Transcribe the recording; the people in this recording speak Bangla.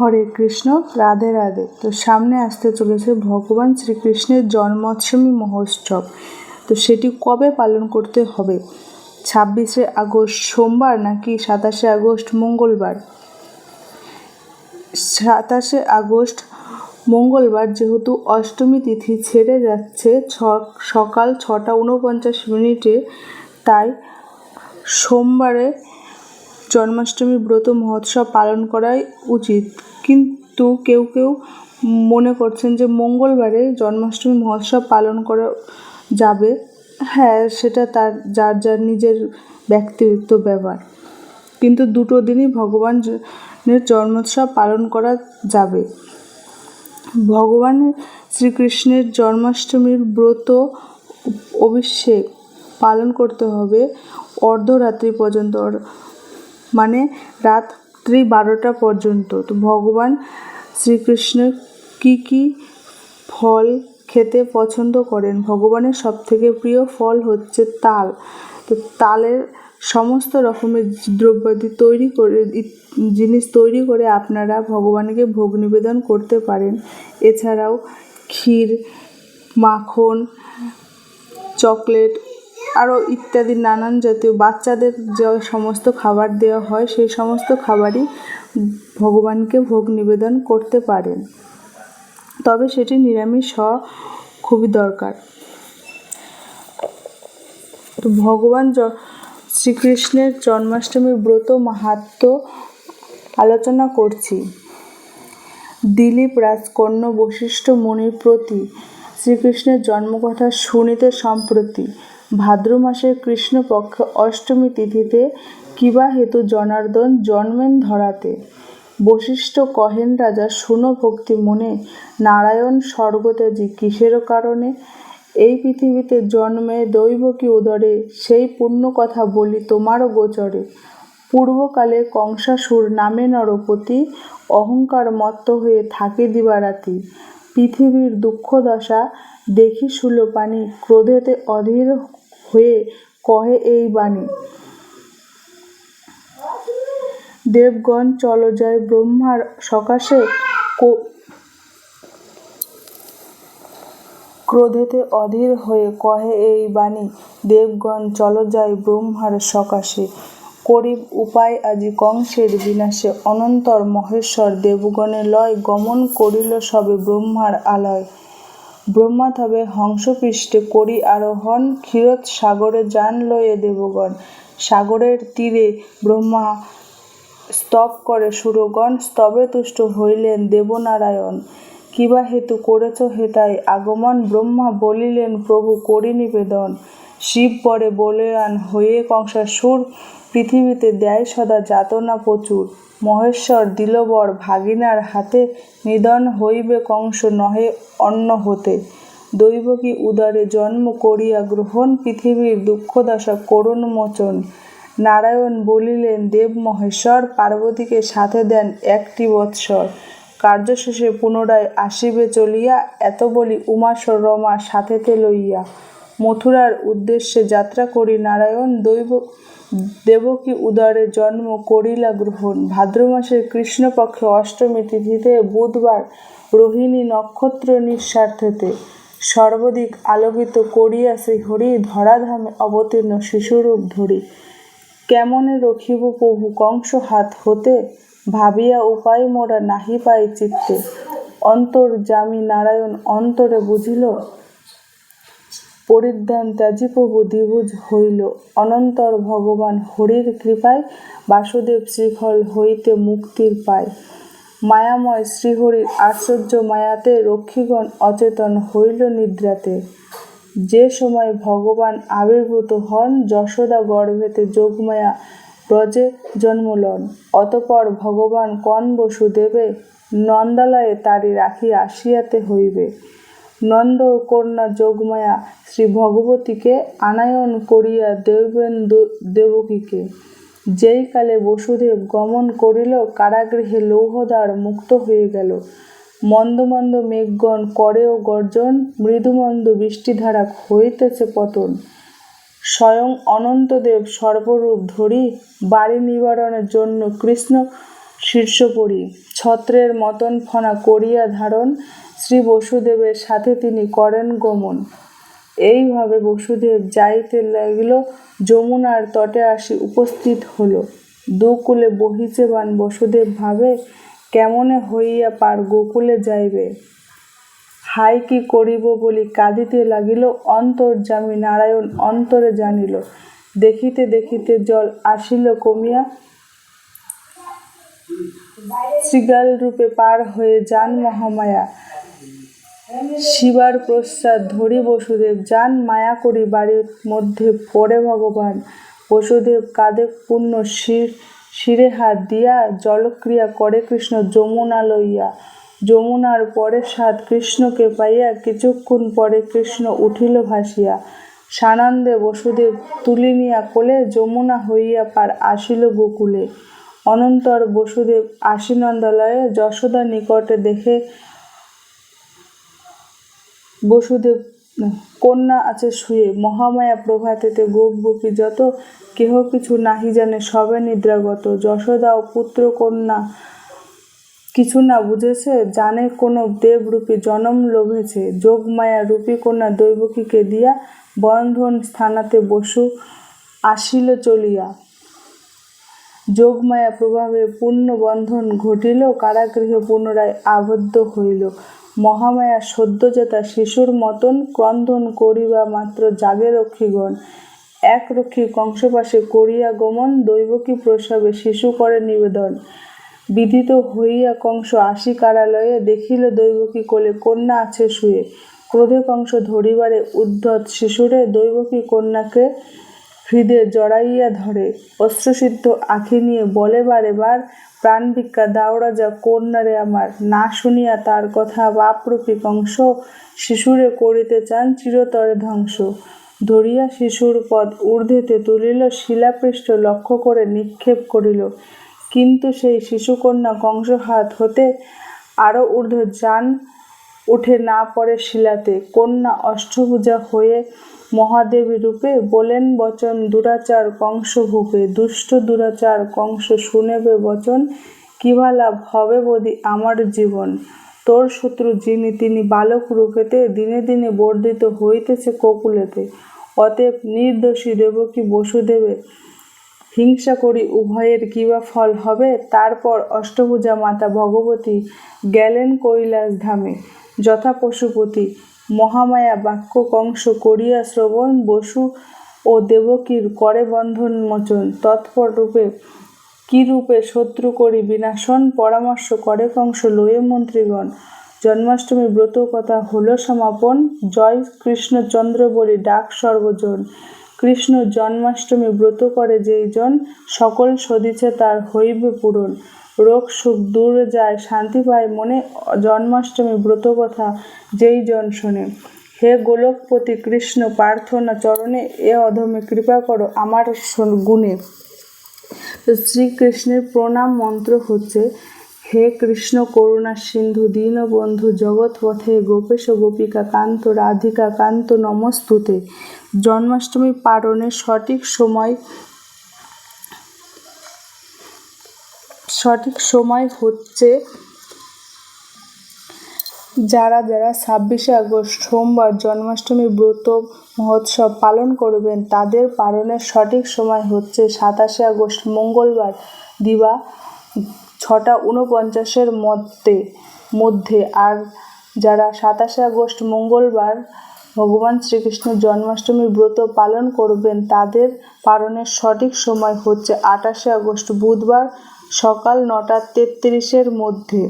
হরে কৃষ্ণ, রাধে রাধে। তো সামনে আসতে চলেছে ভগবান শ্রীকৃষ্ণের জন্মাষ্টমী মহোৎসব। তো সেটি কবে পালন করতে হবে? ছাব্বিশে আগস্ট সোমবার নাকি সাতাশে আগস্ট মঙ্গলবার? সাতাশে আগস্ট মঙ্গলবার যেহেতু অষ্টমী তিথি ছেড়ে যাচ্ছে, ছ, সকাল ছটা উনপঞ্চাশ মিনিটে, তাই সোমবারে জন্মাষ্টমী ব্রত মহোৎসব পালন করাই উচিত। কিন্তু কেউ কেউ মনে করছেন যে মঙ্গলবারে জন্মাষ্টমী মহোৎসব পালন করা যাবে। হ্যাঁ সেটা তার, যার যার নিজের ব্যক্তিগত ব্যাপার। কিন্তু দুটো দিনই ভগবানের জন্মোৎসব পালন করা যাবে। ভগবান শ্রীকৃষ্ণের জন্মাষ্টমীর ব্রত অভিষেক পালন করতে হবে অর্ধরাত্রি পর্যন্ত মানে রাত্রি বারোটা পর্যন্ত। তো ভগবান শ্রীকৃষ্ণ কী কী ফল খেতে পছন্দ করেন? ভগবানের সবথেকে প্রিয় ফল হচ্ছে তাল। তো তালের সমস্ত রকমের দ্রব্যাদি তৈরি করে, জিনিস তৈরি করে আপনারা ভগবানকে ভোগ নিবেদন করতে পারেন। এছাড়াও ক্ষীর, মাখন, চকলেট আরও ইত্যাদি নানান জাতীয় বাচ্চাদের যে সমস্ত খাবার দেওয়া হয়, সেই সমস্ত খাবারই ভগবানকে ভোগ নিবেদন করতে পারেন। তবে সেটি নিরামিষ হওয়া খুবই দরকার। তো ভগবান শ্রীকৃষ্ণের জন্মাষ্টমীর ব্রত মাহাত্ম আলোচনা করছি। দিলীপ রাজকর্ণ বশিষ্ঠ মুনির প্রতি শ্রীকৃষ্ণের জন্মকথা শুনিতে সম্প্রতি ভাদ্র মাসের কৃষ্ণপক্ষ অষ্টমী তিথিতে কিবা হেতু জনার্দন জন্মেন ধরাতে। বশিষ্ঠ কহেন রাজা শুনো ভক্তি মনে, নারায়ণ স্বর্গত্যাজি কিসের কারণে? এই পৃথিবীতে জন্মে দৈব কি উদরে? সেই পুণ্য কথা বলি তোমারও গোচরে। পূর্বকালে কংসাসুর নামে নরপতি, অহংকার মত্ত হয়ে থাকে দিবারাতি। পৃথিবীর দুঃখদশা দেখি পানি ক্রোধেতে অধীর হয়ে কহে এই বাণী। দেবগণ, চল যায় ব্রহ্মার সকাশে ক্রোধেতে অধীর হয়ে কহে এই বাণী, দেবগণ, চল যায় ব্রহ্মার সকাশে। করিব উপায় আজি কংসের বিনাশে। অনন্তর মহেশ্বর দেবগণে লয় গমন করিল সবে ব্রহ্মার আলয়। ব্রহ্মা তবে হংসপৃষ্ঠে করি আরোহণ ক্ষীরোদ সাগরে যান লয়ে দেবগণ। সাগরের তীরে ব্রহ্মা স্তব করে সুরগণ, স্তবে তুষ্ট হইলেন দেবনারায়ণ। কিবা হেতু করেছ হেতাই আগমন ব্রহ্মা বলিলেন, প্রভু, করি নিবেদন। শিব পরে বলেয়ান, হয়ে কংসাসুর পৃথিবীতে দেয় সদা যাতনা প্রচুর। মহেশ্বর দিলবর ভাগিনার হাতে নিধন হইবে কংস নহে অন্ন হতে। দৈবকী উদারে জন্ম করিয়া গ্রহণ পৃথিবীর দুঃখদশা করুণ মোচন। নারায়ণ বলিলেন, দেব মহেশ্বর, পার্বতীকে সাথে দেন একটি বৎসর। কার্য শেষে পুনরায় আসিবে চলিয়া এত বলি উমাসর রমা সাথেতে লইয়া। মথুরার উদ্দেশ্যে যাত্রা করি নারায়ণ দৈব দেবকী উদারে জন্ম করিলা গ্রহণ। ভাদ্র মাসের কৃষ্ণপক্ষে অষ্টমী তিথিতে বুধবার রোহিণী নক্ষত্র নিঃস্বার্থেতে সর্বদিক আলোকিত করিয়া শ্রীহরি ধরাধামে অবতীর্ণ শিশুরূপ ধরি। কেমনে রখিব প্রভু কংস হাত হতে? ভাবিয়া উপায় মোরা নাহি পাই চিত্তে। অন্তর জামি নারায়ণ অন্তরে বুঝিল পরিধান ত্যাজি প্রভু দ্বিভুজ হইল। অনন্তর ভগবান হরির কৃপায় বাসুদেব শ্রীফল হইতে মুক্তির পায়। মায়াময় শ্রীহরির আশ্চর্য মায়াতে রক্ষীগণ অচেতন হইল নিদ্রাতে। যে সময় ভগবান আবির্ভূত হন, যশোদা গর্ভেতে যোগমায়া ব্রজে জন্মলন অতপর ভগবান কন বসুদেবে নন্দালয়ে তারি রাখি আসিয়াতে হইবে। নন্দ কন্যা যোগমায়া শ্রী ভগবতীকে আনায়ন করিয়া দেবেন দেবকীকে। যেই কালে বসুদেব গমন করিল, কারাগৃহে লৌহদ্বার মুক্ত হয়ে গেল। মন্দ মন্দ মেঘগণ করেও গর্জন, মৃদুমন্দ বৃষ্টিধারা হইতেছে পতন। স্বয়ং অনন্তদেব সর্বরূপ ধরি, বাড়ি নিবারণের জন্য কৃষ্ণ শীর্ষপরি। ছত্রের মতন ফণা করিয়া ধারণ শ্রী বসুদেবের সাথে তিনি করেন গমন। এইভাবে বসুদেব যাইতে লাগিল, যমুনার তটে আসি উপস্থিত হলো। দুকুলে বহিছে বান বসুদেব ভাবে, কেমনে হইয়া পার গোকুলে যাইবে? হাই কি করিব বলি কাঁদিতে লাগিল অন্তর্যামী নারায়ণ অন্তরে জানিল। দেখিতে দেখিতে জল আসিল কমিয়া শৃগাল রূপে পার হয়ে যান মহামায়া। শিবার প্রসাদ ধরি বসুদেব, যান মায়া করি বাড়ির মধ্যে, পড়ে ভগবান। বসুদেব কাঁধে পূর্ণ শির শিরে হাত দিয়া জলক্রিয়া করে কৃষ্ণ যমুনা লইয়া। যমুনার পরে সাত কৃষ্ণকে পাইয়া কিছুক্ষণ পরে কৃষ্ণ উঠিল ভাসিয়া। সানন্দে বসুদেব তুলিনিয়া কোলে যমুনা হইয়া পার আসিল গোকুলে। অনন্তর বসুদেব আশীনন্দলয়ে যশোদা নিকটে দেখে বসুদেব কন্যা আছে শুয়ে। মহামায়া প্রভাতেতে গোপ গোপী যত, কেহ কিছু নাহি জানে, সবে নিদ্রাগত। যশোদা ও পুত্র কন্যা কিছু না বুঝেছে, জানে কোনো দেবরূপী জনম লোভেছে। যোগমায়া রূপী কন্যা দৈবকীকে দিয়া বন্ধন স্থানাতে বসু, আসিল চলিয়া। যোগমায়া প্রভাবে পূর্ণ বন্ধন ঘটিল, কারাগৃহে পুনরায় আবদ্ধ হইল। মহামায়া সদ্যজাতা শিশুর মতন ক্রন্দন করিবা মাত্র জাগে রক্ষীগণ এক রক্ষী কংসপাশে করিয়া গমন দৈবকী প্রসবে শিশু করে নিবেদন। বিদিত হইয়া কংস আসি কারালয়ে দেখিল দৈবকী কোলে কন্যা আছে শুয়ে। ক্রোধে কংস ধরিবারে উদ্ধত শিশুরে দৈবকী কন্যাকে হৃদে জড়াইয়া ধরে অস্ত্রসিদ্ধ আখি নিয়ে বলে বারে বার, প্রাণ ভিক্ষা দাও রাজা, কন্যারে আমার। না শুনিয়া তার কথা বাপরূপী কংস শিশুরে করিতে চান চিরতরে ধ্বংস। ধরিয়া শিশুর পদ ঊর্ধ্বেতে তুলিল, শিলাপৃষ্ঠ লক্ষ্য করে নিক্ষেপ করিল। কিন্তু সেই শিশুকন্যা কংস হাত হতে আরও ঊর্ধ্ব যান, উঠে না পড়ে শিলাতে। কন্যা অষ্টভুজা হয়ে মহাদেবী রূপে বলেন বচন, দুরাচার কংস ভূপে, দুষ্ট দুরাচার কংস শুনেবে বচন, কিবা লাভ হবে বদি আমার জীবন? তোর শত্রু যিনি, তিনি বালক রূপেতে দিনে দিনে বর্ধিত হইতেছে ককুলেতে। অতএব নির্দোষী দেবকী বসুদেবে, হিংসা করি উভয়ের কিবা ফল হবে? তারপর অষ্টভুজা মাতা ভগবতী গেলেন কৈলাস ধামে যথা পশুপতি মহামায়া বাক্য কংস করিয়া শ্রবণ, বসু ও দেবকীর করে বন্ধন মোচন। তৎপর রূপে, কি রূপে শত্রু করি বিনাশন, পরামর্শ করে কংস লয়ে মন্ত্রীগণ। জন্মাষ্টমী ব্রত কথা হল সমাপন, জয় কৃষ্ণচন্দ্র বলি ডাক সর্বজন। কৃষ্ণ জন্মাষ্টমী ব্রত করে যেই জন সকল সদিছে তার হইবে পূরণ। রোগ সুখ দূর যায়, শান্তি পায় মনে জন্মাষ্টমী ব্রত কথা যেই জন শোনে। হে গোলকপতি কৃষ্ণ, প্রার্থনা চরণে এ অধমে কৃপা করো আমার গুণে। শ্রীকৃষ্ণের প্রণাম মন্ত্র হচ্ছে হে কৃষ্ণ করুণা সিন্ধু, দীনবন্ধু জগৎপথে গোপেশ গোপিকা কান্ত, রাধিকা কান্ত নমস্তুতে। জন্মাষ্টমী পালনের সঠিক সময় সঠিক সময় হচ্ছে যারা যারা ছাব্বিশে আগস্ট সোমবার জন্মাষ্টমী ব্রত মহোৎসব পালন করবেন, তাদের পালনের সঠিক সময় হচ্ছে সাতাশে আগস্ট মঙ্গলবার দিবা ছটা উনপঞ্চাশের মধ্যে মধ্যে। আর যারা সাতাশে আগস্ট মঙ্গলবার ভগবান শ্রীকৃষ্ণের জন্মাষ্টমী ব্রত পালন করবেন, তাদের পালনের সঠিক সময় হচ্ছে আঠাশে আগস্ট বুধবার সকাল নটা তেত্রিশের মধ্যে।